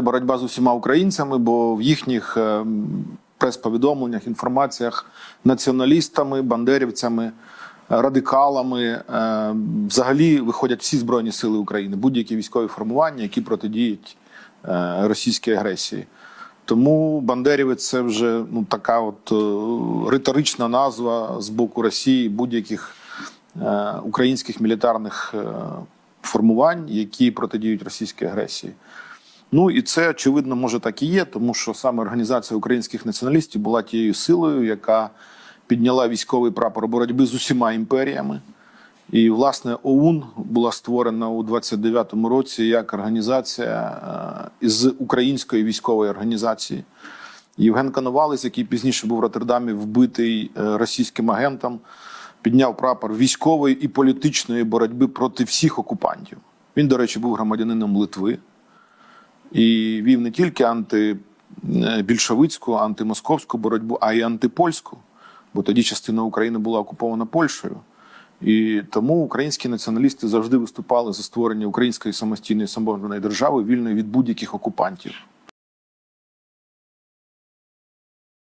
боротьба з усіма українцями, бо в їхніх е, прес-повідомленнях, інформаціях націоналістами, бандерівцями, е, радикалами е, взагалі виходять всі збройні сили України, будь-які військові формування, які протидіють російській агресії. Тому Бандерівець це вже ну така от риторична назва з боку Росії будь-яких українських мілітарних формувань, які протидіють російській агресії. Ну і це очевидно може так і є, тому що саме організація українських націоналістів була тією силою, яка підняла військовий прапор боротьби з усіма імперіями. І власне ОУН була створена у 29-му році як організація е, із української військової організації. Євген Коновалець, який пізніше був в Роттердамі вбитий е, російським агентом, підняв прапор військової і політичної боротьби проти всіх окупантів. Він, до речі, був громадянином Литви і вів не тільки антибільшовицьку, антимосковську боротьбу, а й антипольську, бо тоді частина України була окупована Польщею. І тому українські націоналісти завжди виступали за створення української самостійної самоборної держави, вільної від будь-яких окупантів.